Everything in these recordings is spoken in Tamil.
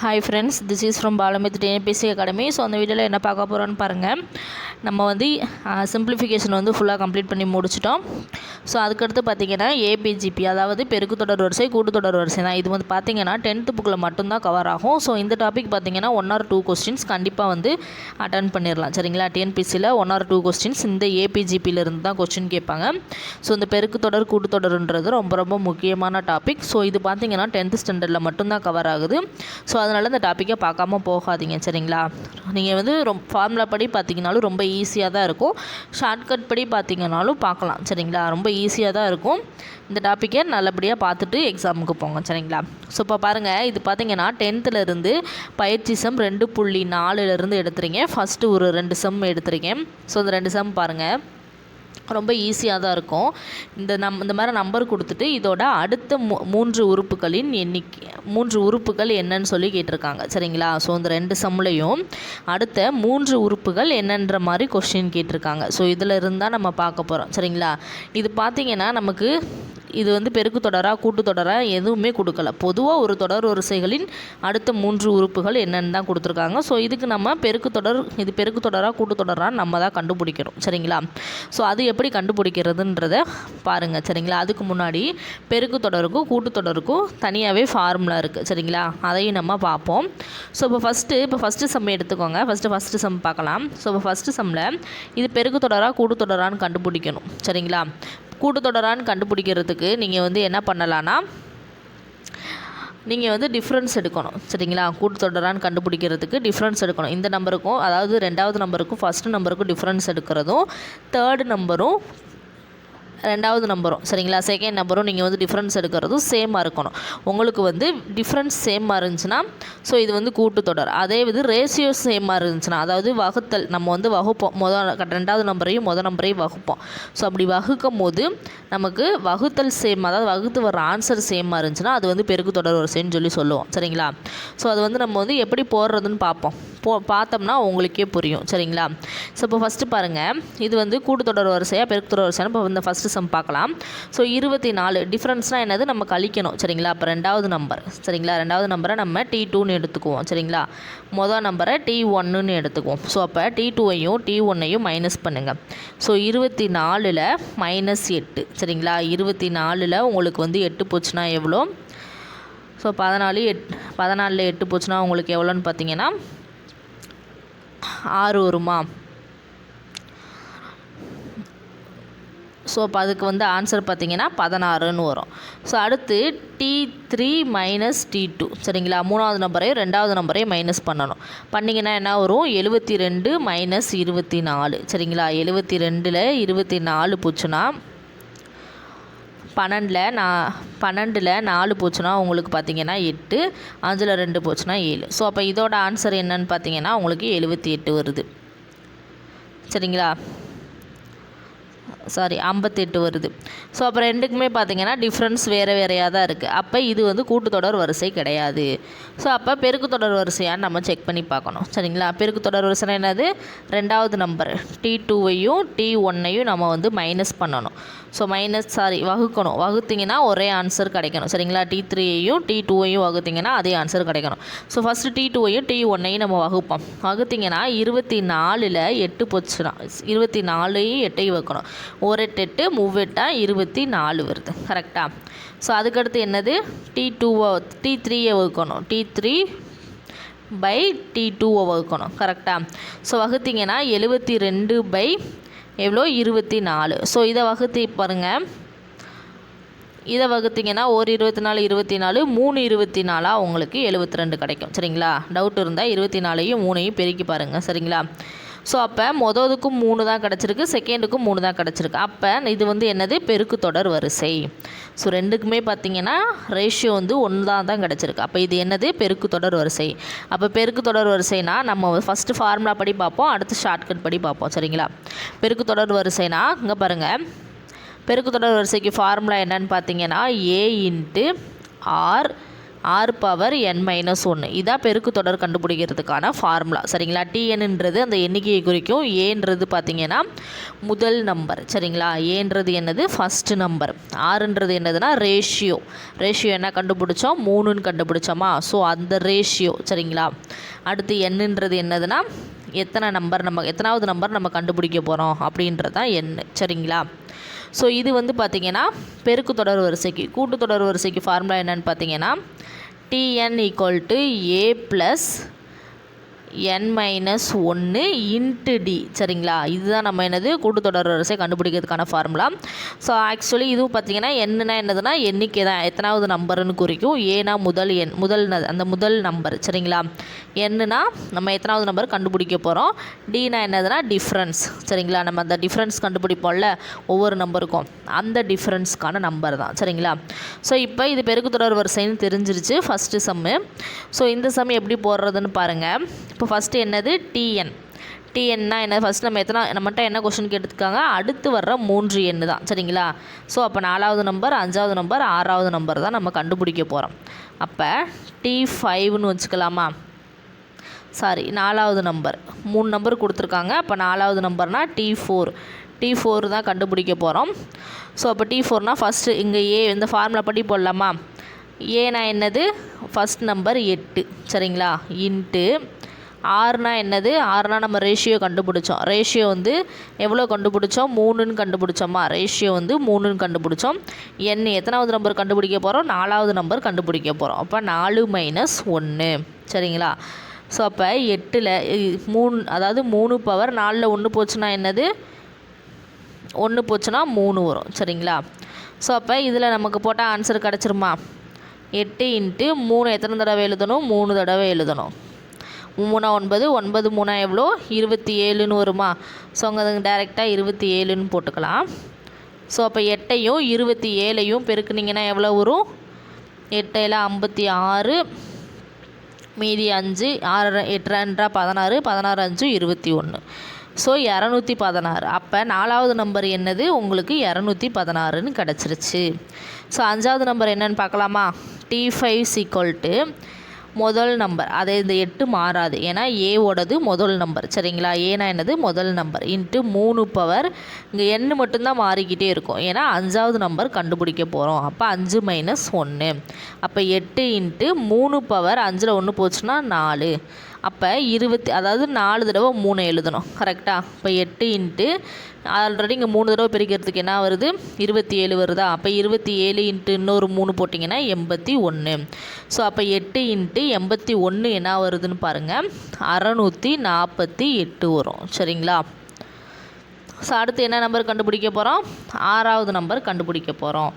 Hi friends this is from பாலமித் TNPSC academy so அந்த வீடியோவில் என்ன பார்க்க போகிறோன்னு பாருங்கள் நம்ம வந்து சிம்பிளிஃபிகேஷன் வந்து ஃபுல்லாக கம்ப்ளீட் பண்ணி முடிச்சிட்டோம். ஸோ அதுக்கடுத்து பார்த்தீங்கன்னா ஏபிஜிபி அதாவது பெருக்கு தொடர் வரிசை கூட்டுத்தொடர் வரிசை தான். இது வந்து பார்த்தீங்கன்னா டென்த்து புக்கில் மட்டும்தான் கவர் ஆகும். ஸோ இந்த டாபிக் பார்த்தீங்கன்னா ஒன் ஆர் டூ கொஸ்டின்ஸ் கண்டிப்பாக வந்து அட்டன் பண்ணிடலாம் சரிங்களா? டிஎன்பிசியில் ஒன் ஆர் டூ கொஸ்டின்ஸ் இந்த ஏபிஜிபியிலிருந்து தான் கொஸ்டின் கேட்பாங்க. ஸோ இந்த பெருக்கு தொடர் கூட்டுத்தொடருன்றது ரொம்ப ரொம்ப முக்கியமான டாபிக் ஸோ இது பார்த்தீங்கன்னா டென்த்து ஸ்டாண்டர்டில் மட்டும்தான் கவர் ஆகுது. ஸோ அதனால் இந்த டாப்பிக்கை பார்க்காம போகாதீங்க. சரிங்களா? நீங்கள் வந்து ரொம்ப ஃபார்முலா படி பார்த்தீங்கனாலும் ரொம்ப ஈஸியாக தான் இருக்கும். ஷார்ட்கட் படி பார்த்தீங்கனாலும் பார்க்கலாம். சரிங்களா? ரொம்ப ஈஸியாக தான் இருக்கும். இந்த டாப்பிக்கை நல்லபடியாக பார்த்துட்டு எக்ஸாமுக்கு போங்க சரிங்களா? ஸோ இப்போ பாருங்கள் இது பார்த்தீங்கன்னா டென்த்துலேருந்து பயிற்சி செம் ரெண்டு புள்ளி நாலுலேருந்து எடுத்துறீங்க. ஃபஸ்ட்டு ஒரு ரெண்டு செம் எடுத்துருக்கேன் ஸோ இந்த ரெண்டு சம் பாருங்கள் ரொம்ப ஈஸியாக தான் இருக்கும். இந்த நம் இந்த மாதிரி நம்பர் கொடுத்துட்டு இதோட அடுத்த மூ மூன்று உறுப்புகளின் எண்ணிக்கை மூன்று உறுப்புகள் என்னன்னு சொல்லி கேட்டிருக்காங்க. சரிங்களா? ஸோ இந்த ரெண்டு சம்லையும் அடுத்த மூன்று உறுப்புகள் என்னன்ற மாதிரி கொஸ்டின் கேட்டிருக்காங்க. ஸோ இதில் இருந்தால் நம்ம பார்க்க போகிறோம் சரிங்களா? இது பார்த்திங்கன்னா நமக்கு இது வந்து பெருக்கு தொடரா கூட்டு தொடரா எதுவுமே கொடுக்கல. பொதுவாக ஒரு தொடர் வரிசைகளின் அடுத்த மூன்று உறுப்புகள் என்னென்னு தான் கொடுத்துருக்காங்க. ஸோ இதுக்கு நம்ம பெருக்கு தொடர் இது பெருக்கு தொடரா கூட்டு தொடரா நம்ம தான் கண்டுபிடிக்கிறோம். சரிங்களா? ஸோ அது எப்படி கண்டுபிடிக்கிறதுன்றத பாருங்கள் சரிங்களா? அதுக்கு முன்னாடி பெருக்கு தொடருக்கும் கூட்டு தொடருக்கும் தனியாகவே ஃபார்முலா இருக்குது சரிங்களா? அதையும் நம்ம பார்ப்போம். ஸோ இப்போ ஃபஸ்ட்டு இப்போ ஃபஸ்ட்டு சம் எடுத்துக்கோங்க. ஃபஸ்ட்டு ஃபஸ்ட்டு சம் பார்க்கலாம். ஸோ இப்போ ஃபஸ்ட்டு சம்மில் இது பெருக்கு தொடரா கூட்டு தொடரான்னு கண்டுபிடிக்கணும். சரிங்களா? கூட்டுத்தொடரான்னு கண்டுபிடிக்கிறதுக்கு நீங்கள் வந்து என்ன பண்ணலான்னா நீங்கள் வந்து டிஃப்ரென்ஸ் எடுக்கணும். சரிங்களா? கூட்டுத்தொடரான்னு கண்டுபிடிக்கிறதுக்கு டிஃப்ரென்ஸ் எடுக்கணும். இந்த நம்பருக்கும் அதாவது ரெண்டாவது நம்பருக்கும் ஃபஸ்ட்டு நம்பருக்கும் டிஃப்ரென்ஸ் எடுக்கிறதும் தேர்டு நம்பரும் ரெண்டாவது நம்பரும். சரிங்களா? செகண்ட் நம்பரும் நீங்கள் வந்து டிஃப்ரென்ஸ் எடுக்கிறதும் சேமாக இருக்கணும். உங்களுக்கு வந்து டிஃப்ரென்ஸ் சேமாக இருந்துச்சுன்னா ஸோ இது வந்து கூட்டுத்தொடர் அதே இது ரேஷியோ சேமாக இருந்துச்சுன்னா அதாவது வகுத்தல் நம்ம வந்து வகுப்போம். மொதல் ரெண்டாவது நம்பரையும் மொதல் நம்பரையும் வகுப்போம். ஸோ அப்படி வகுக்கும் போது நமக்கு வகுத்தல் சேம் அதாவது வகுத்து வர ஆன்சர் சேமாக இருந்துச்சுன்னா அது வந்து பெருக்கு தொடர் வரிசைன்னு சொல்லி சொல்லுவோம். சரிங்களா? ஸோ அது வந்து நம்ம வந்து எப்படி போடுறதுன்னு பார்ப்போம். போ பார்த்தோம்னா உங்களுக்கே புரியும். சரிங்களா? ஸோ இப்போ ஃபஸ்ட்டு பாருங்கள் இது வந்து கூட்டுத்தொடர் வரிசையாக பெருக்குத்தொடர் வரிசையாக இப்போ இந்த ஃபஸ்ட்டு சம் பார்க்கலாம். ஸோ இருபத்தி நாலு டிஃப்ரென்ஸ்னால் என்னது? நம்ம கழிக்கணும். சரிங்களா? அப்போ ரெண்டாவது நம்பர் சரிங்களா? ரெண்டாவது நம்பரை நம்ம டி டூன்னு எடுத்துக்குவோம். சரிங்களா? மொதல் நம்பரை டி ஒன்னுன்னு எடுத்துக்குவோம். ஸோ அப்போ டி டூவையும் டி ஒன்னையும் மைனஸ் பண்ணுங்கள் ஸோ இருபத்தி நாலில் மைனஸ் எட்டு. சரிங்களா? இருபத்தி நாலில் உங்களுக்கு வந்து எட்டு போச்சுன்னா எவ்வளோ? ஸோ பதினாலு எட் பதினாலில் எட்டு போச்சுன்னா உங்களுக்கு எவ்வளோன்னு பார்த்தீங்கன்னா ஆறு வருமா ஸோ அப்போ அதுக்கு வந்து ஆன்சர் பார்த்தீங்கன்னா பதினாறுன்னு வரும். ஸோ அடுத்து T three minus T two சரிங்களா? மூணாவது நம்பரையும் ரெண்டாவது நம்பரையும் மைனஸ் பண்ணணும். பண்ணிங்கன்னா என்ன வரும்? எழுபத்தி ரெண்டு மைனஸ் இருபத்தி நாலு. சரிங்களா? எழுபத்தி ரெண்டில் இருபத்தி நாலு போச்சுன்னா பன்னெண்டில் நான் பன்னெண்டில் நாலு போச்சுன்னா உங்களுக்கு பார்த்தீங்கன்னா எட்டு அஞ்சில் ரெண்டு போச்சுன்னா ஏழு. ஸோ அப்போ இதோட ஆன்சர் என்னன்னு பார்த்தீங்கன்னா உங்களுக்கு எழுபத்தி எட்டு வருது. சரிங்களா? சாரி ஐம்பத்தெட்டு வருது. ஸோ அப்போ ரெண்டுக்குமே பார்த்தீங்கன்னா டிஃப்ரென்ஸ் வேறு வேறையாக தான் இருக்குது அப்போ இது வந்து கூட்டுத்தொடர் வரிசை கிடையாது. ஸோ அப்போ பெருக்கு தொடர் வரிசையான்னு நம்ம செக் பண்ணி பார்க்கணும். சரிங்களா? பெருக்கு தொடர் வரிசை என்னது? ரெண்டாவது நம்பர் டி டூவையும் டி ஒன்னையும் நம்ம வந்து மைனஸ் பண்ணணும். ஸோ மைனஸ் சாரி வகுக்கணும். வகுத்திங்கன்னா ஒரே ஆன்சர் கிடைக்கணும். சரிங்களா? டி த்ரீயையும் டி டூவையும் வகுத்திங்கன்னா அதே ஆன்சர் கிடைக்கணும். ஸோ ஃபஸ்ட்டு டி டூவையும் டி ஒன்னையும் நம்ம வகுப்போம். வகுத்திங்கன்னா இருபத்தி நாலில் எட்டு போச்சுன்னா இருபத்தி நாலையும் எட்டையும் வைக்கணும் ஒரு எட்டு எட்டு மூவெட்டா இருபத்தி நாலு வருது. கரெக்டாக ஸோ அதுக்கடுத்து என்னது? டி டூவை டி த்ரீயை வகுக்கணும். டி த்ரீ பை டி டூவை வகுக்கணும். கரெக்டாக ஸோ வகுத்திங்கன்னா எழுபத்தி ரெண்டு பை எவ்வளோ? இருபத்தி நாலு. ஸோ இதை வகுத்தி பாருங்கள் இதை வகுத்திங்கன்னா ஒரு இருபத்தி நாலு இருபத்தி நாலு மூணு இருபத்தி நாலாக உங்களுக்கு எழுபத்தி ரெண்டு கிடைக்கும். சரிங்களா? டவுட் இருந்தால் இருபத்தி நாலையும் மூணையும் பெருக்கி பாருங்கள் சரிங்களா? ஸோ அப்போ மொதலுக்கும் மூணு தான் கிடச்சிருக்கு செகண்டுக்கும் மூணு தான் கிடச்சிருக்கு. அப்போ இது வந்து என்னது? பெருக்கு தொடர் வரிசை. ஸோ ரெண்டுக்குமே பார்த்தீங்கன்னா ரேஷியோ வந்து ஒன்று தான் தான் கிடச்சிருக்கு. அப்போ இது என்னது? பெருக்கு தொடர் வரிசை. அப்போ பெருக்கு தொடர் வரிசைனா நம்ம ஃபஸ்ட்டு ஃபார்முலா படி பார்ப்போம் அடுத்து ஷார்ட்கட் படி பார்ப்போம். சரிங்களா? பெருக்கு தொடர் வரிசைனா இங்கே பாருங்கள் பெருக்கு தொடர் வரிசைக்கு ஃபார்முலா என்னன்னு பார்த்தீங்கன்னா A into R R power N minus ஒன்று இதான் பெருக்கு தொடர் கண்டுபிடிக்கிறதுக்கான ஃபார்முலா சரிங்களா? டிஎன்ன்றது அந்த எண்ணிக்கையை குறிக்கும். ஏன்றது பார்த்தீங்கன்னா முதல் நம்பர் சரிங்களா? ஏன்றது என்னது? ஃபஸ்ட்டு நம்பர் ஆறுன்றது என்னதுன்னா ரேஷியோ ரேஷியோ என்ன கண்டுபிடிச்சோம்? மூணுன்னு கண்டுபிடிச்சோமா? ஸோ அந்த ரேஷியோ சரிங்களா? அடுத்து என்னன்றது என்னதுன்னா எத்தனை நம்பர் நம்ம எத்தனாவது நம்பர் நம்ம கண்டுபிடிக்க போகிறோம் அப்படின்றது தான் எண் சரிங்களா? ஸோ இது வந்து பார்த்திங்கன்னா பெருக்கு தொடர் வரிசைக்கு கூட்டு தொடர் வரிசைக்கு ஃபார்முலா என்னன்னு பார்த்தீங்கன்னா TN equal to A plus N minus ஒன்று இன்ட்டு டி சரிங்களா? இதுதான் நம்ம என்னது? கூட்டுத்தொடர் வரிசை கண்டுபிடிக்கிறதுக்கான ஃபார்முலா ஸோ ஆக்சுவலி இதுவும் பார்த்தீங்கன்னா என்னன்னா என்னதுன்னா எண்ணிக்கை தான். எத்தனாவது நம்பர்னு குறிக்கும். ஏனா முதல் எண் முதல் ந- அந்த முதல் நம்பர். சரிங்களா? என்னன்னா நம்ம எத்தனாவது நம்பர் கண்டுபிடிக்க போகிறோம் டினா என்னதுன்னா டிஃப்ரென்ஸ் சரிங்களா? நம்ம அந்த டிஃப்ரென்ஸ் கண்டுபிடிப்போம்ல ஒவ்வொரு நம்பருக்கும். அந்த டிஃப்ரென்ஸ்க்கான நம்பர் தான். சரிங்களா? ஸோ இப்போ இது பெருக்கு தொடர் வரிசைன்னு தெரிஞ்சிருச்சு ஃபஸ்ட்டு சம்மு ஸோ இந்த சம் எப்படி போடுறதுன்னு பாருங்கள் இப்போ ஃபஸ்ட்டு என்னது? டிஎன் டிஎன்னா என்ன ஃபஸ்ட் நம்ம எத்தனை நம்மகிட்ட என்ன கொஷின் கேட்டுருக்காங்க? அடுத்து வர்ற மூன்று எண்ணு தான். சரிங்களா? ஸோ அப்போ நாலாவது நம்பர் அஞ்சாவது நம்பர் ஆறாவது நம்பர் தான் நம்ம கண்டுபிடிக்க போகிறோம் அப்போ டி ஃபைவ்னு வச்சுக்கலாமா? சாரி நாலாவது நம்பர் மூணு நம்பர் கொடுத்துருக்காங்க. அப்போ நாலாவது நம்பர்னால் டி ஃபோர் டி ஃபோர் தான் கண்டுபிடிக்க போகிறோம் ஸோ அப்போ டி ஃபோர்னால் ஃபஸ்ட்டு இங்கே ஏ இந்த ஃபார்முலா படி போடலாமா? ஏனா என்னது? ஃபஸ்ட் நம்பர் எட்டு. சரிங்களா? இன்ட்டு ஆறுனா என்னது? ஆறுனா நம்ம ரேஷியோ கண்டுபிடிச்சோம். ரேஷியோ வந்து எவ்வளோ கண்டுபிடிச்சோம்? மூணுன்னு கண்டுபிடிச்சோமா? ரேஷியோ வந்து மூணுன்னு கண்டுபிடிச்சோம். என் எத்தனாவது நம்பர் கண்டுபிடிக்க போகிறோம் நாலாவது நம்பர் கண்டுபிடிக்க போகிறோம் அப்போ நாலு மைனஸ் ஒன்று சரிங்களா? ஸோ அப்போ எட்டில் மூணு அதாவது மூணு பவர் நாலில் ஒன்று போச்சுன்னா என்னது? ஒன்று போச்சுன்னா மூணு வரும். சரிங்களா? ஸோ அப்போ இதில் நமக்கு போட்டால் ஆன்சர் கிடச்சிருமா? எட்டு இன்ட்டு மூணு எத்தனை தடவை எழுதணும்? மூணு தடவை எழுதணும். மூணா ஒன்பது ஒன்பது மூணா எவ்வளோ? இருபத்தி ஏழுன்னு வருமா ஸோ அங்கே டேரெக்டாக இருபத்தி ஏழுன்னு போட்டுக்கலாம். ஸோ அப்போ எட்டையும் இருபத்தி ஏழையும் பெருக்குனிங்கன்னா எவ்வளோ வரும்? எட்டையில் ஐம்பத்தி ஆறு மீதி அஞ்சு ஆறு எட்டு ரெண்டா பதினாறு பதினாறு அஞ்சு இருபத்தி ஒன்று. ஸோ இரநூத்தி பதினாறு. அப்போ நாலாவது நம்பர் என்னது? உங்களுக்கு இரநூத்தி பதினாறுன்னு கிடச்சிருச்சு. ஸோ அஞ்சாவது நம்பர் என்னன்னு பார்க்கலாமா? டி ஃபைவ் சீக்வல் டு முதல் நம்பர். அதே இந்த எட்டு மாறாது. ஏன்னா ஏவோடது முதல் நம்பர். சரிங்களா? ஏனா என்னது? முதல் நம்பர். இன்ட்டு மூணு பவர் இங்கே எண்ணு மட்டும்தான் மாறிக்கிட்டே இருக்கும். ஏன்னா அஞ்சாவது நம்பர் கண்டுபிடிக்க போகிறோம் அப்போ அஞ்சு மைனஸ் ஒன்று அப்போ எட்டு இன்ட்டு மூணு பவர் அஞ்சில் ஒன்று போச்சுன்னா நாலு. அப்போ இருபத்தி அதாவது நாலு தடவை மூணு எழுதணும். கரெக்டாக இப்போ எட்டு இன்ட்டு ஆல்ரெடி இங்கே மூணு தடவை பிரிக்கிறதுக்கு என்ன வருது? இருபத்தி ஏழு வருதா? அப்போ இருபத்தி ஏழு இன்ட்டு இன்னொரு மூணு போட்டிங்கன்னா எண்பத்தி ஒன்று ஸோ அப்போ எட்டு இன்ட்டு எண்பத்தி ஒன்று என்ன வருதுன்னு பாருங்கள் அறநூற்றி நாற்பத்தி எட்டு வரும். சரிங்களா? ஸோ அடுத்து என்ன நம்பர் கண்டுபிடிக்க போகிறோம் ஆறாவது நம்பர் கண்டுபிடிக்க போகிறோம்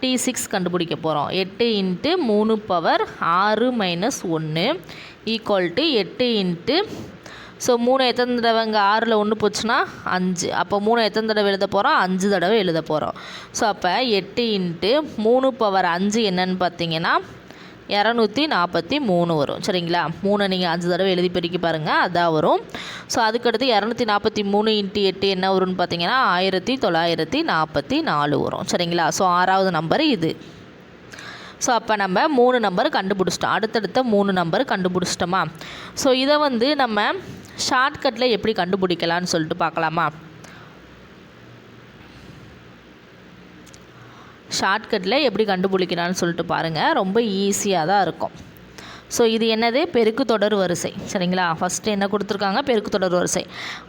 டி சிக்ஸ் கண்டுபிடிக்க போகிறோம் எட்டு இன்ட்டு மூணு பவர் ஆறு மைனஸ் ஒன்று ஈக்குவல் டு எட்டு இன்ட்டு ஸோ மூணு எத்தனை தடவை இங்கே ஆறில் ஒன்று போச்சுன்னா அஞ்சு. அப்போ மூணு எத்தனை தடவை எழுத போகிறோம் அஞ்சு தடவை எழுத போகிறோம் ஸோ அப்போ எட்டு இன்ட்டு மூணு பவர் அஞ்சு என்னன்னு பார்த்தீங்கன்னா இரநூத்தி நாற்பத்தி மூணு வரும். சரிங்களா? மூணை நீங்கள் அஞ்சு தடவை எழுதி பெருக்கி பாருங்கள் அதான் வரும். ஸோ அதுக்கடுத்து இரநூத்தி நாற்பத்தி மூணு இன்ட்டு எட்டு என்ன வரும்னு பார்த்தீங்கன்னா ஆயிரத்தி தொள்ளாயிரத்தி நாற்பத்தி நாலு வரும். சரிங்களா? ஸோ ஆறாவது நம்பர் இது. ஸோ அப்போ நம்ம மூணு நம்பர் கண்டுபிடிச்சிட்டோம். அடுத்தடுத்த மூணு நம்பர் கண்டுபிடிச்சிட்டோமா? ஸோ இதை வந்து நம்ம ஷார்ட்கட்டில் எப்படி கண்டுபிடிக்கலாம்னு சொல்லிட்டு பார்க்கலாமா? ஷார்ட்கட்டில் எப்படி கண்டுபிடிக்கலாம்னு சொல்லிட்டு பாருங்கள் ரொம்ப ஈஸியாக தான் இருக்கும். ஸோ இது என்னது? பெருக்கு தொடர் வரிசை. சரிங்களா? ஃபஸ்ட்டு என்ன கொடுத்துருக்காங்க? பெருக்கு தொடர் வரிசை.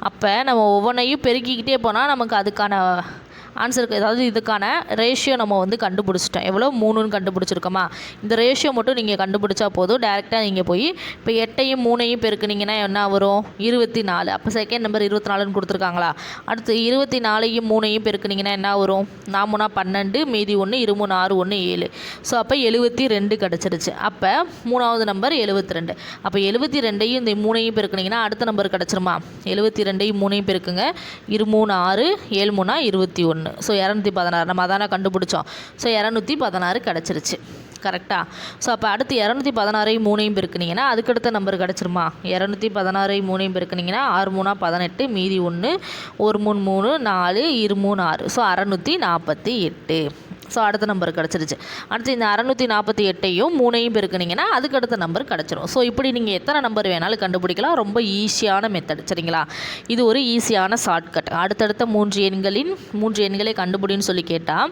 அப்போ நம்ம ஒவ்வொன்றையும் பெருக்கிக்கிட்டே போனால் நமக்கு அதுக்கான ஆன்சருக்கு ஏதாவது இதுக்கான ரேஷியோ நம்ம வந்து கண்டுபிடிச்சிட்டோம். எவ்வளோ மூணுன்னு கண்டுபிடிச்சிருக்கோமா? இந்த ரேஷியோ மட்டும் நீங்கள் கண்டுபிடிச்சா போதும். டேரெக்டாக நீங்கள் போய் இப்போ எட்டையும் மூணையும் பெருக்குனீங்கன்னா என்ன வரும்? இருபத்தி நாலு அப்போ செகண்ட் நம்பர் இருபத்தி நாலுன்னு கொடுத்துருக்காங்களா? அடுத்து இருபத்தி நாலையும் மூணையும் பெருக்குனீங்கன்னா என்ன வரும்? நாமுனா பன்னெண்டு மீதி ஒன்று இருமூணு ஆறு ஒன்று ஏழு. ஸோ அப்போ எழுபத்தி ரெண்டு கிடச்சிருச்சு. அப்போ மூணாவது நம்பர் எழுபத்தி ரெண்டு. அப்போ எழுபத்தி ரெண்டையும் இந்த மூணையும் பெருக்குனீங்கன்னா அடுத்த நம்பர் கிடச்சிருமா? எழுபத்தி ரெண்டையும் மூணையும் பெருக்குங்க. இருமூணு ஆறு ஏழு மூணா இருபத்தி ஒன்று. ஸோ இரநூத்தி பதினாறு. நம்ம அதானே கண்டுபிடிச்சோம். ஸோ இரநூத்தி பதினாறு கிடச்சிருச்சு. கரெக்டாக ஸோ அப்போ அடுத்து இரநூத்தி பதினாறையும் மூணையும் பெருக்குனீங்கன்னா அதுக்கடுத்த நம்பர் கிடச்சிருமா? இரநூத்தி பதினாறையும் மூணையும் பெருக்குனீங்கன்னா ஆறு மூணா பதினெட்டு மீதி ஒன்று ஒரு மூணு மூணு நாலு இரு மூணு ஆறு. ஸோ அறநூற்றி நாற்பத்தி எட்டு. ஸோ அடுத்த நம்பர் கிடச்சிருச்சு. அடுத்து இந்த அறநூற்றி நாற்பத்தி எட்டையும் மூணையும் பெருக்குனீங்கன்னா அதுக்கு அடுத்த நம்பர் கிடச்சிரும். ஸோ இப்படி நீங்கள் எத்தனை நம்பர் வேணாலும் கண்டுபிடிக்கலாம். ரொம்ப ஈஸியான மெத்தட் சரிங்களா? இது ஒரு ஈஸியான ஷார்ட்கட் அடுத்தடுத்த மூன்று எண்களின் மூன்று எண்களை கண்டுபிடின்னு சொல்லி கேட்டால்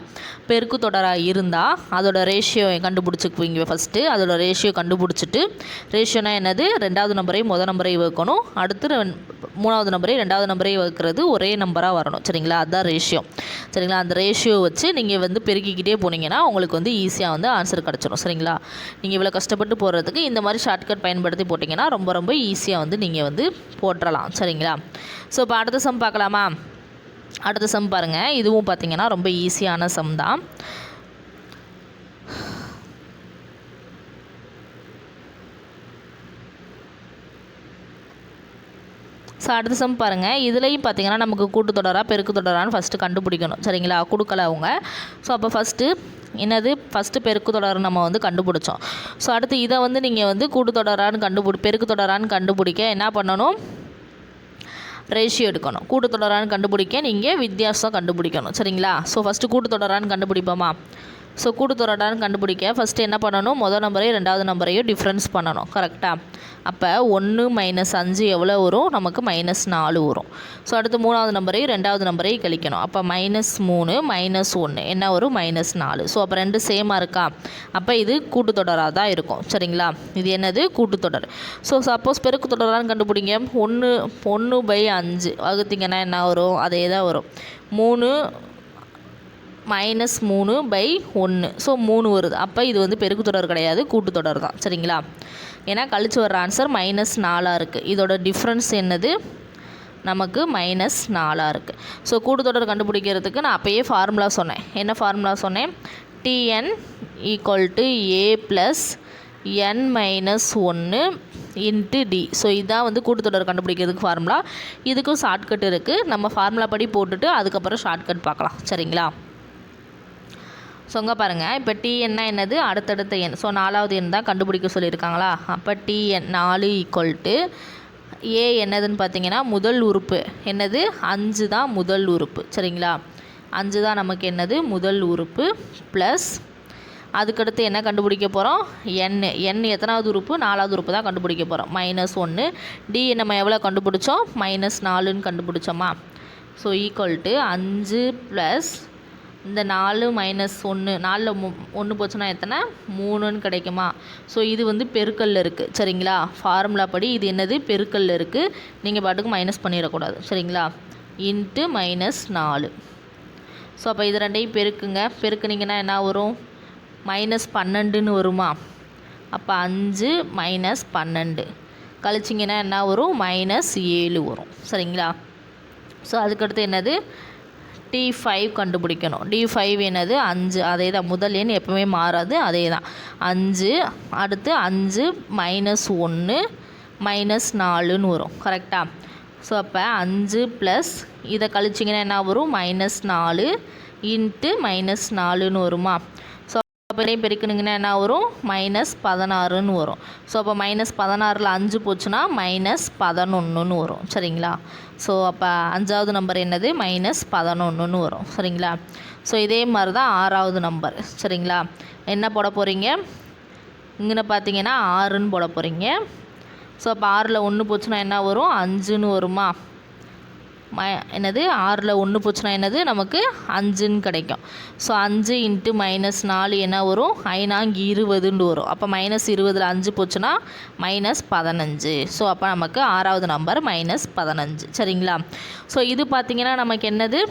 பெருக்கு தொடராக இருந்தால் அதோட ரேஷியோ கண்டுபிடிச்சிக்குவீங்க ஃபஸ்ட்டு அதோட ரேஷியோ கண்டுபிடிச்சிட்டு ரேஷியோனா என்னது? ரெண்டாவது நம்பரையும் முதல் நம்பரையும் வைக்கணும் அடுத்து மூணாவது நம்பரையும் ரெண்டாவது நம்பரையும் வைக்கிறது ஒரே நம்பராக வரணும் சரிங்களா? அதுதான் ரேஷியோ சரிங்களா? அந்த ரேஷியோ வச்சு நீங்கள் வந்து பெருக்கிக்கிட்டே போனீங்கன்னா உங்களுக்கு வந்து ஈஸியாக வந்து ஆன்சர் கிடச்சிடும் சரிங்களா? நீங்கள் இவ்வளோ கஷ்டப்பட்டு போடுறதுக்கு இந்த மாதிரி ஷார்ட்கட் பயன்படுத்தி போட்டிங்கன்னா ரொம்ப ரொம்ப ஈஸியாக வந்து நீங்கள் வந்து போட்டுறலாம் சரிங்களா? ஸோ இப்போ அடுத்த சம் பார்க்கலாமா? அடுத்த சம் பாருங்கள் இதுவும் பார்த்தீங்கன்னா ரொம்ப ஈஸியான சம் தான். ஸோ அடுத்த சம் பாருங்கள் இதுலேயும் பார்த்தீங்கன்னா நமக்கு கூட்டுத்தொடரா பெருக்கு தொடரான்னு ஃபஸ்ட்டு கண்டுபிடிக்கணும். சரிங்களா? கொடுக்கல அவங்க. ஸோ அப்போ ஃபஸ்ட்டு என்னது? ஃபஸ்ட்டு பெருக்கு தொடர் நம்ம வந்து கண்டுபிடிச்சோம். ஸோ அடுத்து இதை வந்து நீங்கள் வந்து கூட்டுத்தொடரான்னு கண்டுபிடி பெருக்கு தொடரான்னு கண்டுபிடிக்க என்ன பண்ணணும்? ரேஷியோ எடுக்கணும். கூட்டுத்தொடரான்னு கண்டுபிடிக்க நீங்கள் வித்தியாசம் கண்டுபிடிக்கணும். சரிங்களா? ஸோ ஃபஸ்ட்டு கூட்டுத்தொடரான்னு கண்டுபிடிப்போமா? ஸோ கூட்டுத்தொடரான்னு கண்டுபிடிக்க ஃபஸ்ட்டு என்ன பண்ணணும்? முதல் நம்பரையும் ரெண்டாவது நம்பரையும் டிஃப்ரென்ஸ் பண்ணணும். கரெக்டாக அப்போ ஒன்று மைனஸ் அஞ்சு எவ்வளோ வரும்? நமக்கு மைனஸ் நாலு வரும். ஸோ அடுத்து மூணாவது நம்பரையும் ரெண்டாவது நம்பரையும் கழிக்கணும். அப்போ மைனஸ் மூணு மைனஸ் ஒன்று என்ன வரும்? மைனஸ் நாலு. ஸோ அப்போ ரெண்டு சேமாக இருக்கா? அப்போ இது கூட்டுத்தொடராக தான் இருக்கும். சரிங்களா? இது என்னது? கூட்டுத்தொடர். ஸோ சப்போஸ் பெருக்கு தொடரான்னு கண்டுபிடிங்க. ஒன்று ஒன்று பை அஞ்சு. வகுத்திங்கன்னா என்ன வரும்? அதே தான் வரும். மூணு மைனஸ் மூணு பை ஒன்று ஸோ மூணு வருது. அப்போ இது வந்து பெருக்கு தொடர் கிடையாது கூட்டுத்தொடர் தான். சரிங்களா? ஏன்னா கழிச்சு வர்ற ஆன்சர் மைனஸ் நாலாக இருக்குது இதோட டிஃப்ரென்ஸ் என்னது? நமக்கு மைனஸ் நாலாக இருக்குது ஸோ கூட்டுத்தொடர் கண்டுபிடிக்கிறதுக்கு நான் அப்போயே ஃபார்முலா சொன்னேன். என்ன ஃபார்முலா சொன்னேன்? TN equal to A plus N minus ஒன்று இன்ட்டு டி ஸோ இதான் வந்து கூட்டுத்தொடர் கண்டுபிடிக்கிறதுக்கு ஃபார்முலா இதுக்கும் ஷார்ட்கட் இருக்குது நம்ம ஃபார்முலா படி போட்டுட்டு அதுக்கப்புறம் ஷார்ட்கட் பார்க்கலாம். சரிங்களா? ஸோ இங்கே பாருங்கள் இப்போ டிஎன்னா என்னது? அடுத்தடுத்த எண். ஸோ நாலாவது எண் தான் கண்டுபிடிக்க சொல்லியிருக்காங்களா? அப்போ டிஎன் நாலு ஈக்குவல் டு ஏ என்னதுன்னு பார்த்தீங்கன்னா முதல் உறுப்பு. என்னது? அஞ்சு தான் முதல் உறுப்பு. சரிங்களா? அஞ்சு தான் நமக்கு என்னது? முதல் உறுப்பு ப்ளஸ் அதுக்கடுத்து என்ன கண்டுபிடிக்க போகிறோம் என் என் எத்தனாவது உறுப்பு? நாலாவது உறுப்பு தான் கண்டுபிடிக்க போகிறோம் மைனஸ் ஒன்று டி நம்ம எவ்வளோ கண்டுபிடிச்சோம்? மைனஸ் நாலுன்னு கண்டுபிடிச்சோமா? ஸோ ஈக்குவல் டு அஞ்சு ப்ளஸ் இந்த நாலு மைனஸ் ஒன்று நாலில் ஒன்று போச்சுன்னா எத்தனை? மூணுன்னு கிடைக்குமா. ஸோ இது வந்து பெருக்கல்ல இருக்குது சரிங்களா? ஃபார்முலா படி இது என்னது? பெருக்கல்ல இருக்குது நீங்கள் பாட்டுக்கு மைனஸ் பண்ணிடக்கூடாது. சரிங்களா? இன்ட்டு மைனஸ் நாலு. ஸோ அப்போ இது ரெண்டையும் பெருக்குங்க. பெருக்குனிங்கன்னா என்ன வரும்? மைனஸ் பன்னெண்டுன்னு வருமா? அப்போ அஞ்சு மைனஸ் பன்னெண்டு. கழிச்சிங்கன்னா என்ன வரும்? மைனஸ் ஏழு வரும். சரிங்களா? ஸோ அதுக்கடுத்து என்னது? டி ஃபைவ் கண்டுபிடிக்கணும். டி ஃபைவ் என்னது? அஞ்சு. அதே தான் முதல் எண் எப்பவுமே மாறாது. அதே தான் அஞ்சு அடுத்து அஞ்சு மைனஸ் ஒன்று மைனஸ் நாலுன்னு வரும். கரெக்டாக ஸோ அப்போ அஞ்சு ப்ளஸ் இதை கழிச்சிங்கன்னா என்ன வரும்? மைனஸ் நாலு இன்ட்டு மைனஸ் நாலுன்னு வருமா? ஸோ பெருக்கணுங்கன்னா என்ன வரும்? மைனஸ் பதினாறுன்னு வரும். ஸோ அப்போ மைனஸ் பதினாறில் அஞ்சு போச்சுன்னா மைனஸ் பதினொன்றுன்னு வரும். சரிங்களா? ஸோ அப்போ அஞ்சாவது நம்பர் என்னது? மைனஸ் பதினொன்றுன்னு வரும். சரிங்களா? ஸோ இதே மாதிரி தான் ஆறாவது நம்பர் சரிங்களா? என்ன போட போகிறீங்க இங்கே பார்த்தீங்கன்னா ஆறுன்னு போட போகிறீங்க ஸோ அப்போ ஆறில் ஒன்று போச்சுன்னா என்ன வரும்? அஞ்சுன்னு வருமா? ம என்னது ஆறில் ஒன்று போச்சுன்னா என்னது நமக்கு அஞ்சுன்னு கிடைக்கும். ஸோ அஞ்சு இன்ட்டு மைனஸ் நாலு என்ன வரும்? ஐநாங்க இருபதுன்னு வரும். அப்போ மைனஸ் இருபதில் அஞ்சு போச்சுன்னா மைனஸ் பதினஞ்சு. ஸோ அப்போ நமக்கு ஆறாவது நம்பர் மைனஸ் பதினஞ்சு. சரிங்களா? ஸோ இது பார்த்திங்கன்னா நமக்கு என்னது?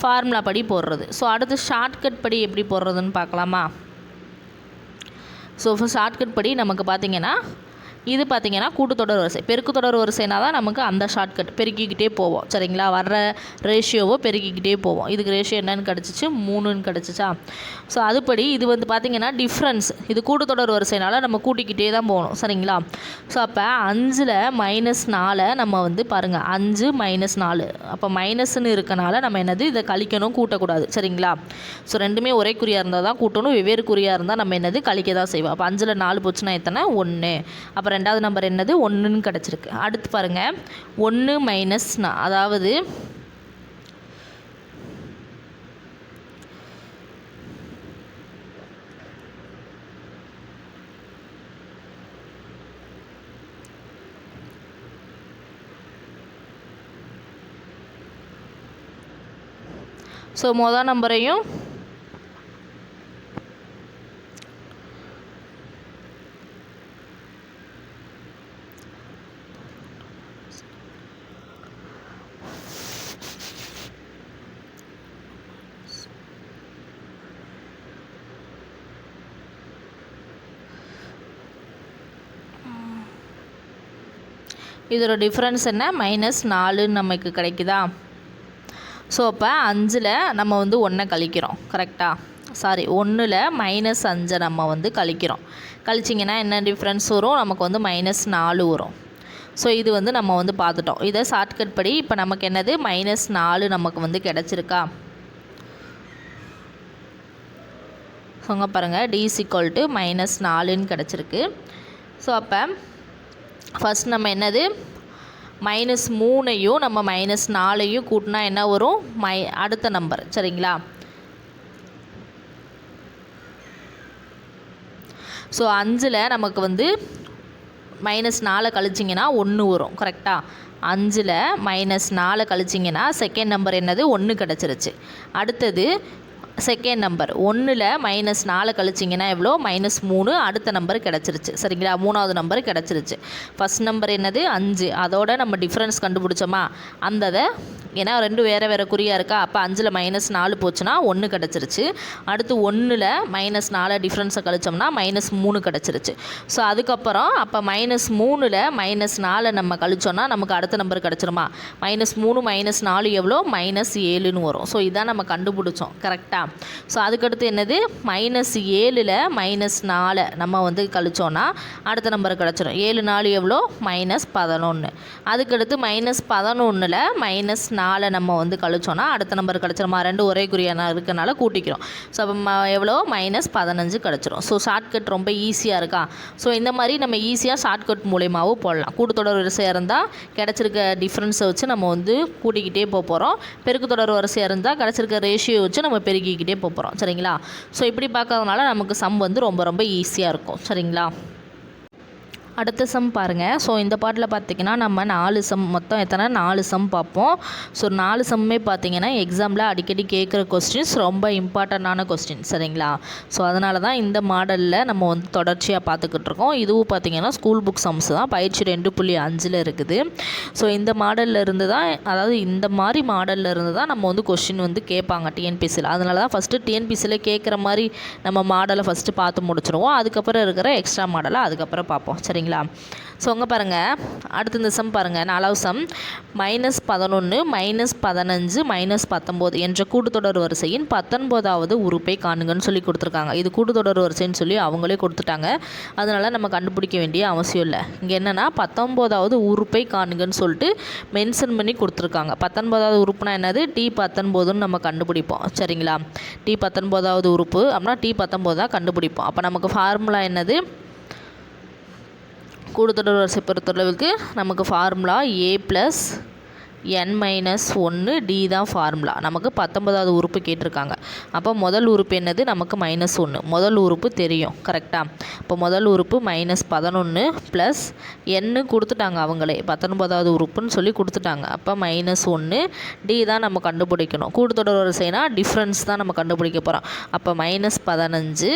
ஃபார்முலா படி போடுறது. ஸோ அடுத்து ஷார்ட்கட் படி எப்படி போடுறதுன்னு பார்க்கலாமா? ஸோ ஷார்ட்கட் படி நமக்கு பார்த்தீங்கன்னா இது பார்த்தீங்கன்னா கூட்டுத்தொடர் வரிசை. பெருக்கு தொடர் வரிசைனா தான் நமக்கு அந்த ஷார்ட்கட் பெருக்கிக்கிட்டே போவோம். சரிங்களா? வர்ற ரேஷியோவோ பெருக்கிக்கிட்டே போவோம். இதுக்கு ரேஷியோ என்னன்னு கிடச்சிச்சு? மூணுன்னு கிடச்சிச்சா? ஸோ அதுபடி இது வந்து பார்த்தீங்கன்னா டிஃப்ரென்ஸ் இது கூட்டுத்தொடர் வரிசைனால நம்ம கூட்டிக்கிட்டே தான் போகணும். சரிங்களா? ஸோ அப்போ அஞ்சில் மைனஸ் நாலை நம்ம வந்து பாருங்கள் அஞ்சு மைனஸ் நாலு. அப்போ மைனஸ்ன்னு இருக்கனால நம்ம என்னது? இதை கழிக்கணும் கூட்டக்கூடாது. சரிங்களா? ஸோ ரெண்டுமே ஒரே குறியாக இருந்தால் தான் கூட்டணும். வெவ்வேறு குறியாக இருந்தால் நம்ம என்னது? கழிக்க தான் செய்வோம். அப்போ அஞ்சில் நாலு போச்சுன்னா எத்தனை? ஒன்று அப்புறம் ரெண்டாவது நம்பர் என்னது? ஒன்றுன்னு கிடச்சிருக்கு. அடுத்து பாருங்கள் ஒன்று மைனஸ் அதாவது ஸோ மொதல் நம்பரையும் இதோட டிஃப்ரென்ஸ் என்ன? மைனஸ் நாலுன்னு நமக்கு கிடைக்குதா? ஸோ அப்போ அஞ்சில் நம்ம வந்து ஒன்றை கழிக்கிறோம் கரெக்டாக சாரி ஒன்றில் மைனஸ் அஞ்சை நம்ம வந்து கழிக்கிறோம். கழிச்சிங்கன்னா என்ன டிஃப்ரென்ஸ் வரும்? நமக்கு வந்து மைனஸ் நாலு வரும். ஸோ இது வந்து நம்ம வந்து பார்த்துட்டோம். இதை ஷார்ட்கட் படி இப்போ நமக்கு என்னது? மைனஸ் நாலு நமக்கு வந்து கிடச்சிருக்கா? சொங்க பாருங்கள் டிஸ் ஈக்குவல் டு மைனஸ் நாலுன்னு கிடச்சிருக்கு. ஸோ அப்போ ஃபஸ்ட் நம்ம என்னது? மைனஸ் மூணையும் நம்ம மைனஸ் நாலையும் கூட்டினா என்ன வரும்? மை அடுத்த நம்பர் சரிங்களா? ஸோ அஞ்சில் நமக்கு வந்து மைனஸ் நாலை கழிச்சிங்கன்னா ஒன்று வரும். கரெக்டாக அஞ்சில் மைனஸ் நாலை கழிச்சிங்கன்னா செகண்ட் நம்பர் என்னது? ஒன்று கிடச்சிருச்சு. அடுத்தது செகண்ட் நம்பர் ஒன்றில் மைனஸ் நாலு கழிச்சிங்கன்னா எவ்வளோ? மைனஸ் மூணு. அடுத்த நம்பர் கிடச்சிருச்சு. சரிங்களா? மூணாவது நம்பர் கிடச்சிருச்சு. ஃபஸ்ட் நம்பர் என்னது? அஞ்சு. அதோட நம்ம டிஃப்ரென்ஸ் கண்டுபிடிச்சோமா? அந்ததை ஏன்னா ரெண்டு வேறு வேறு குறியாக இருக்கா? அப்போ அஞ்சில் மைனஸ் நாலு போச்சுன்னா ஒன்று கிடச்சிருச்சு. அடுத்து ஒன்றில் மைனஸ் நாலு டிஃப்ரென்ஸை கழிச்சோம்னா மைனஸ் மூணு கிடச்சிருச்சு. ஸோ அதுக்கப்புறம் அப்போ மைனஸ் மூணில் மைனஸ் நாலை நம்ம கழிச்சோன்னா நமக்கு அடுத்த நம்பர் கிடச்சிருமா? மைனஸ் மூணு மைனஸ் நாலு எவ்வளோ? மைனஸ் ஏழுன்னு வரும். ஸோ இதான் நம்ம கண்டுபிடிச்சோம். கரெக்டாக ஸோ அதுக்கடுத்து என்னது? மைனஸ் ஏழில் மைனஸ் நாலு நம்ம வந்து கழிச்சோன்னா அடுத்த நம்பர் கிடச்சிரும். ஏழு நாலு எவ்வளோ? மைனஸ் பதினொன்று அதுக்கடுத்து மைனஸ் பதினொன்றில் மைனஸ் நாலை நம்ம வந்து கழிச்சோன்னா அடுத்த நம்பர் கிடச்சிருமா? ரெண்டு ஒரே குறியான இருக்கனால கூட்டிக்கிறோம். ஸோ அப்போ எவ்வளோ? மைனஸ் பதினஞ்சு கிடச்சிரும். ஸோ ஷார்ட்கட் ரொம்ப ஈஸியாக இருக்கா? ஸோ இந்த மாதிரி நம்ம ஈஸியாக ஷார்ட்கட் மூலியமாகவும் போடலாம். கூட்டுத்தொடர் வரிசையாக இருந்தால் கிடச்சிருக்க டிஃப்ரென்ஸை வச்சு நம்ம வந்து கூட்டிக்கிட்டே போக போகிறோம் பெருக்கு தொடர் வரிசையாக இருந்தால் கிடச்சிருக்க ரேஷியோ வச்சு நம்ம பெருக்கி போக போகிறோம் சரிங்களா? ஸோ இப்படி பார்க்கறதுனால நமக்கு சம் வந்து ரொம்ப ரொம்ப ஈஸியாக இருக்கும். சரிங்களா? அடுத்த சம் பாருங்கள் ஸோ இந்த பாட்டில் பார்த்தீங்கன்னா நம்ம நாலு சம் மொத்தம் எத்தனை? நாலு சம் பார்ப்போம் ஸோ நாலு சம்மே பார்த்தீங்கன்னா எக்ஸாமில் அடிக்கடி கேட்குற கொஸ்டின்ஸ் ரொம்ப இம்பார்ட்டண்ட்டான கொஸ்டின் சரிங்களா? ஸோ அதனால தான் இந்த மாடலில் நம்ம வந்து தொடர்ச்சியாக பார்த்துக்கிட்டு இருக்கோம். இதுவும் பார்த்தீங்கன்னா ஸ்கூல் புக் சம்ஸ் தான். பயிற்சி ரெண்டு புள்ளி அஞ்சில் இருக்குது. ஸோ இந்த மாடலில் இருந்து தான் அதாவது இந்த மாதிரி மாடலில் இருந்து தான் நம்ம வந்து கொஸ்டின் வந்து கேட்பாங்க டிஎன்பிசியில் அதனால தான் ஃபஸ்ட்டு டிஎன்பிசியில் கேட்குற மாதிரி நம்ம மாடலை ஃபஸ்ட்டு பார்த்து முடிச்சிருவோம். அதுக்கப்புறம் இருக்கிற எக்ஸ்ட்ரா மாடலை அதுக்கப்புறம் பார்ப்போம். சரிங்களா? ஸோ அங்கே பாருங்கள் அடுத்த இந்த சம் பாருங்கள் நாலாவது சம். மைனஸ் பதினொன்று மைனஸ் பதினஞ்சு மைனஸ் பத்தொம்போது என்ற கூட்டுத்தொடர் வரிசையின் பத்தொன்பதாவது உறுப்பை காணுங்கன்னு சொல்லி கொடுத்துருக்காங்க. இது கூட்டுத்தொடர் வரிசைன்னு சொல்லி அவங்களே கொடுத்துட்டாங்க. அதனால் நம்ம கண்டுபிடிக்க வேண்டிய அவசியம் இல்லை. இங்கே என்னென்னா பத்தொம்போதாவது உறுப்பை காணுங்கன்னு சொல்லிட்டு மென்ஷன் பண்ணி கொடுத்துருக்காங்க. பத்தொன்பதாவது உறுப்புனா என்னது? டி பத்தொன்பதுன்னு நம்ம கண்டுபிடிப்போம். சரிங்களா? டி பத்தொன்பதாவது உறுப்பு. அப்படின்னா டி பத்தொம்போது தான் கண்டுபிடிப்போம். அப்போ நமக்கு ஃபார்முலா என்னது? கூடுதல் வரிசை பொறுத்தளவுக்கு நமக்கு formula A plus N minus ஒன்று டி தான் ஃபார்முலா நமக்கு பத்தொன்பதாவது உறுப்பு கேட்டிருக்காங்க. அப்போ முதல் உறுப்பு என்னது? நமக்கு மைனஸ் ஒன்று முதல் உறுப்பு தெரியும். கரெக்டாக இப்போ முதல் உறுப்பு மைனஸ் பதினொன்று ப்ளஸ் என்னு கொடுத்துட்டாங்க அவங்களே. பத்தொன்பதாவது உறுப்புன்னு சொல்லி கொடுத்துட்டாங்க. அப்போ மைனஸ் ஒன்று டி தான் நம்ம கண்டுபிடிக்கணும். கூட்டுத்தொடர் வரிசைனா டிஃப்ரென்ஸ் தான் நம்ம கண்டுபிடிக்க போகிறோம் அப்போ மைனஸ் பதினஞ்சு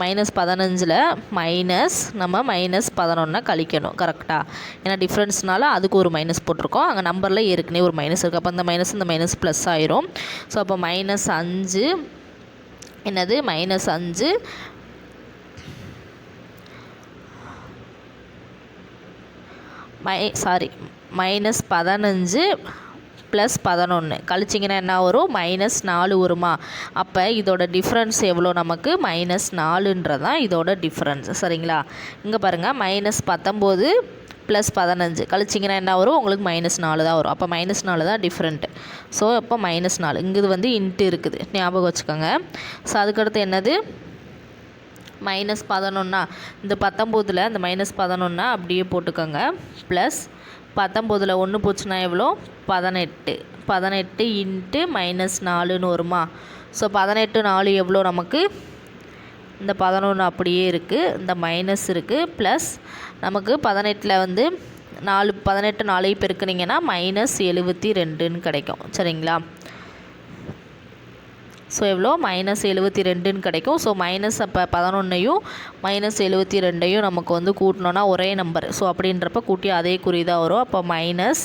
மைனஸ் பதினஞ்சில் மைனஸ் நம்ம மைனஸ் பதினொன்றை கழிக்கணும் கரெக்டாக ஏன்னா டிஃப்ரென்ஸ்னால அதுக்கு ஒரு மைனஸ் போட்டிருக்கோம். அங்கே நம்பரில் ஏற்கனவே ஒரு மைனஸ் இருக்குது அப்போ அந்த மைனஸ் இந்த மைனஸ் ப்ளஸ் ஆயிரும். ஸோ அப்போ மைனஸ் அஞ்சு என்னது? மைனஸ் அஞ்சு மை சாரி மைனஸ் பதினஞ்சு ப்ளஸ் பதினொன்று கழிச்சிங்கன்னா என்ன வரும்? மைனஸ் நாலு வருமா? அப்போ இதோட டிஃப்ரென்ஸ் எவ்வளோ நமக்கு? மைனஸ் நாலுன்றது தான் இதோட டிஃப்ரென்ஸ் சரிங்களா? இங்கே பாருங்கள் மைனஸ் பத்தொம்போது ப்ளஸ் பதினஞ்சு. கழிச்சிங்கன்னா என்ன வரும்? உங்களுக்கு மைனஸ் நாலு தான் வரும். அப்போ மைனஸ் நாலு தான் டிஃப்ரெண்ட்டு ஸோ அப்போ மைனஸ் நாலு. இங்கே வந்து இன்ட்டு இருக்குது. ஞாபகம் வச்சுக்கோங்க. ஸோ அதுக்கடுத்து என்னது? மைனஸ் பதினொன்னா. இந்த பத்தொம்போதில் இந்த மைனஸ் பதினொன்னா அப்படியே போட்டுக்கோங்க. ப்ளஸ் பத்தொம்போதில் ஒன்று போச்சுன்னா எவ்வளோ? பதினெட்டு. பதினெட்டு இன்ட்டு மைனஸ் நாலுன்னு வருமா? ஸோ பதினெட்டு நாலு எவ்வளோ நமக்கு? இந்த பதினொன்று அப்படியே இருக்குது இந்த மைனஸ் இருக்குது ப்ளஸ் நமக்கு பதினெட்டில் வந்து நாலு பதினெட்டு நாளையும் பெருக்குனிங்கன்னா மைனஸ் எழுபத்தி ரெண்டுன்னு கிடைக்கும். சரிங்களா? ஸோ எவ்வளோ? மைனஸ் எழுபத்தி ரெண்டுன்னு கிடைக்கும். ஸோ மைனஸ் அப்போ பதினொன்றையும் மைனஸ் எழுபத்தி ரெண்டையும் நமக்கு வந்து கூட்டினோன்னா ஒரே நம்பர் ஸோ அப்படின்றப்ப கூட்டி அதே குறி தான் வரும். அப்போ மைனஸ்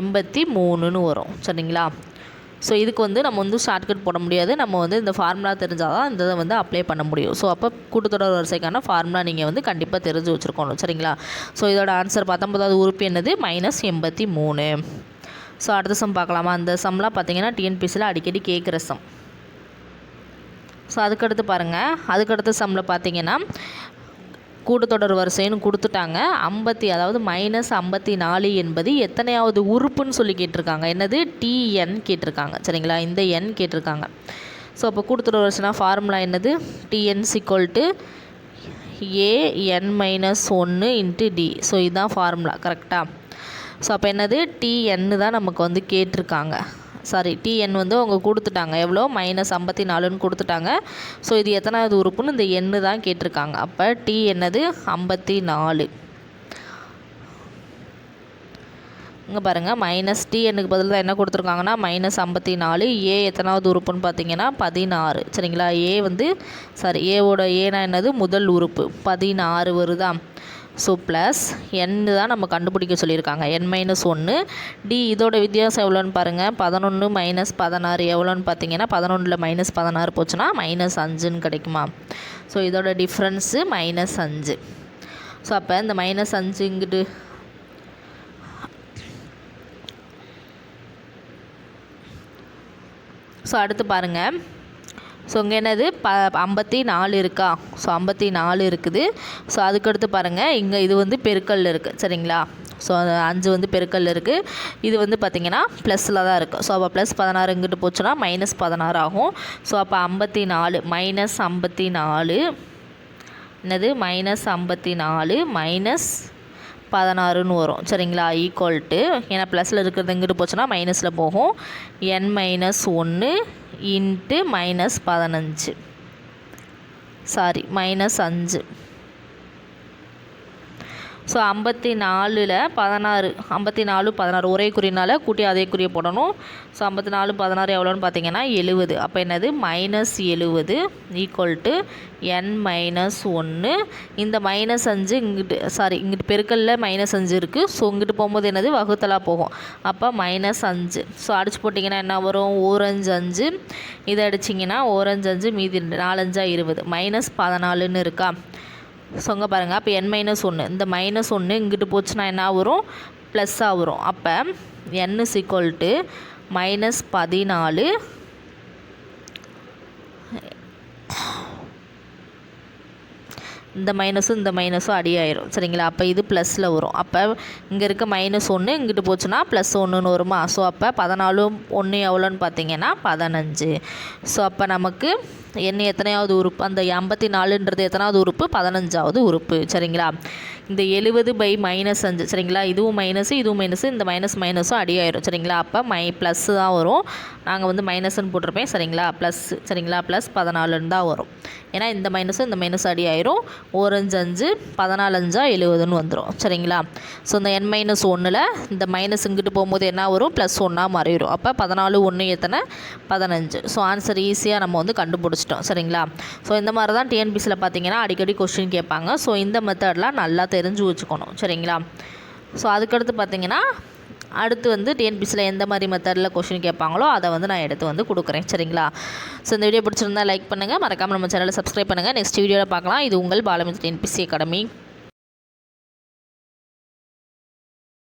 எண்பத்தி மூணுன்னு வரும். சரிங்களா? ஸோ இதுக்கு வந்து நம்ம வந்து ஷார்ட்கட் போட முடியாது. நம்ம வந்து இந்த ஃபார்முலா தெரிஞ்சால் தான் இந்த இதை வந்து அப்ளை பண்ண முடியும். ஸோ அப்போ கூட்டத்தொடர் வரிசைக்கான ஃபார்முலா நீங்கள் வந்து கண்டிப்பாக தெரிஞ்சு வச்சுருக்கணும். சரிங்களா? ஸோ இதோட ஆன்சர் பத்தொன்பதாவது உறுப்பு என்னது? மைனஸ் எண்பத்தி மூணு. ஸோ அடுத்த சம் பார்க்கலாமா? அந்த சம்லாம் பார்த்தீங்கன்னா டிஎன்பிசியில் அடிக்கடி கேட்குற சம் ஸோ அதுக்கடுத்து பாருங்கள் அதுக்கடுத்த சம்மில் பார்த்தீங்கன்னா கூட்டத்தொடர் வரிசைன்னு கொடுத்துட்டாங்க. ஐம்பத்தி அதாவது மைனஸ் ஐம்பத்தி நாலு என்பது எத்தனையாவது உறுப்புன்னு சொல்லி கேட்டிருக்காங்க. என்னது? டிஎன் கேட்டிருக்காங்க. சரிங்களா? இந்த எண் கேட்டிருக்காங்க. ஸோ அப்போ கூட்டத்தொடர் வரிசைனா ஃபார்முலா என்னது? TN equal to N minus ஒன்று இன்ட்டு டி ஸோ இதுதான் ஃபார்முலா கரெக்டாக ஸோ அப்போ என்னது? டிஎன்னு தான் நமக்கு வந்து கேட்டிருக்காங்க. சாரி டிஎன் வந்து அவங்க கொடுத்துட்டாங்க. எவ்வளோ? மைனஸ் ஐம்பத்தி நாலுன்னு கொடுத்துட்டாங்க. ஸோ இது எத்தனாவது உறுப்புன்னு இந்த எண்ணு தான் கேட்டிருக்காங்க. அப்போ டி என்னது? ஐம்பத்தி நாலு. இங்கே பாருங்கள் மைனஸ் டி எண்ணுக்கு பதில் தான் என்ன கொடுத்துருக்காங்கன்னா மைனஸ் ஐம்பத்தி நாலு. ஏ எத்தனாவது உறுப்புன்னு பார்த்தீங்கன்னா பதினாறு. சரிங்களா? ஏ வந்து சாரி ஏவோட ஏனா என்னது? முதல் உறுப்பு. பதினாறு வருதா? ஸோ ப்ளஸ் என்னு தான் நம்ம கண்டுபிடிக்க சொல்லியிருக்காங்க. என் மைனஸ் ஒன்று டி இதோட வித்தியாசம் எவ்வளோன்னு பாருங்கள் பதினொன்று மைனஸ் பதினாறு எவ்வளோன்னு பார்த்தீங்கன்னா பதினொன்றில் மைனஸ் பதினாறு போச்சுன்னா மைனஸ் அஞ்சுன்னு கிடைக்குமா? ஸோ இதோட டிஃப்ரென்ஸு மைனஸ் அஞ்சு. ஸோ அப்போ இந்த மைனஸ் அஞ்சுங்கிட்டு ஸோ அடுத்து பாருங்கள் ஸோ இங்கே என்னது? ப ஐம்பத்தி நாலு இருக்கா? ஸோ ஐம்பத்தி நாலு இருக்குது. ஸோ அதுக்கடுத்து பாருங்கள் இங்கே இது வந்து பெருக்கல் இருக்குது சரிங்களா? ஸோ அது அஞ்சு வந்து பெருக்கல் இருக்குது இது வந்து பார்த்திங்கன்னா ப்ளஸில் தான் இருக்குது ஸோ அப்போ ப்ளஸ் பதினாறு இங்கிட்டு போச்சுன்னா மைனஸ் பதினாறு ஆகும். ஸோ அப்போ ஐம்பத்தி நாலு மைனஸ் ஐம்பத்தி நாலு. என்னது? மைனஸ் ஐம்பத்தி நாலு மைனஸ் பதினாறுன்னு வரும். சரிங்களா? ஈக்குவல் டு ஏன்னா ப்ளஸில் இருக்கிறது இங்கிட்டு போச்சுன்னா மைனஸில் போகும். என் மைனஸ் ஒன்று இன்ட்டு மைனஸ் பதினஞ்சு. சாரி மைனஸ் அஞ்சு. ஸோ ஐம்பத்தி நாலில் பதினாறு ஐம்பத்தி நாலு பதினாறு ஒரே குறினால் கூட்டி அதே குறியை போடணும். ஸோ ஐம்பத்தி நாலு பதினாறு எவ்வளோன்னு பார்த்தீங்கன்னா எழுபது அப்போ என்னது? மைனஸ் எழுபது ஈக்குவல் டு என் மைனஸ் ஒன்று இந்த மைனஸ் அஞ்சு இங்கிட்டு சாரி இங்கிட்டு பெருக்கல்ல மைனஸ் அஞ்சு இருக்குது ஸோ இங்கிட்டு போகும்போது என்னது? வகுத்தலாக போகும். அப்போ மைனஸ் அஞ்சு. ஸோ அடிச்சு போட்டிங்கன்னா என்ன வரும்? ஓரஞ்சு அஞ்சு. இதை அடிச்சிங்கன்னா ஓரஞ்சு அஞ்சு மீதி நாலஞ்சா இருபது. மைனஸ் பதினாலுன்னு இருக்கா? சொங்க பாருங்கள் அப்போ என் மைனஸ் ஒன்று இந்த மைனஸ் ஒன்று இங்கிட்டு போச்சுன்னா என்ன வரும் ப்ளஸ்ஸாக வரும் அப்போ என் சிக்வல் டு மைனஸ் பதினாலு. இந்த மைனஸும் இந்த மைனஸும் அடி ஆயிரும். சரிங்களா? அப்போ இது ப்ளஸில் வரும். அப்போ இங்கே இருக்க மைனஸ் ஒன்று இங்கிட்டு போச்சுன்னா ப்ளஸ் ஒன்றுன்னு வருமா? ஸோ அப்போ பதினாலும் ஒன்று எவ்வளோன்னு பார்த்தீங்கன்னா பதினஞ்சு. ஸோ அப்போ நமக்கு என்ன எத்தனையாவது உறுப்பு? அந்த ஐம்பத்தி நாலுன்றது எத்தனாவது உறுப்பு? பதினஞ்சாவது உறுப்பு. சரிங்களா? இந்த எழுபது பை மைனஸ் அஞ்சு. சரிங்களா? இதுவும் மைனஸு இதுவும் மைனஸு இந்த மைனஸ் மைனஸும் அடியாயிரும் சரிங்களா? அப்போ மை ப்ளஸ்ஸு தான் வரும். நாங்கள் வந்து மைனஸ்ன்னு போட்டிருப்பேன் சரிங்களா? ப்ளஸ் சரிங்களா? ப்ளஸ் பதினாலுன்னு தான் வரும். ஏன்னா இந்த மைனஸும் இந்த மைனஸ் அடி ஆயிரும். ஓரஞ்சு அஞ்சு பதினாலு அஞ்சா எழுபதுன்னு வந்துடும் சரிங்களா? ஸோ இந்த என் மைனஸ் ஒன்றில் இந்த மைனஸ் இங்கிட்டு போகும்போது என்ன வரும்? ப்ளஸ் ஒன்றா மாறிடும். அப்போ பதினாலு ஒன்று எத்தனை பதினஞ்சு. ஸோ ஆன்சர் ஈஸியாக நம்ம வந்து கண்டுபிடிச்சிட்டோம். சரிங்களா? ஸோ இந்த மாதிரி தான் டிஎன்பிசியில் பார்த்தீங்கன்னா அடிக்கடி கொஸ்டின் கேட்பாங்க. ஸோ இந்த மெத்தட்லாம் நல்லா தெரிஞ்சு வச்சுக்கணும். சரிங்களா? ஸோ அதுக்கடுத்து பார்த்தீங்கன்னா அடுத்து வந்து டிஎன்பிசியில் எந்த மாதிரி மெத்தடில் கொஷின் கேட்பாங்களோ அதை வந்து நான் எடுத்து வந்து கொடுக்குறேன். சரிங்களா? ஸோ இந்த வீடியோ பிடிச்சிருந்தா லைக் பண்ணுங்கள் மறக்காமல் நம்ம சேனலை சப்ஸ்கிரைப் பண்ணுங்கள் நெக்ஸ்ட் வீடியோவில் பார்க்கலாம். இது உங்கள் பாலமித்ர டிஎன்பிசி அகாடமி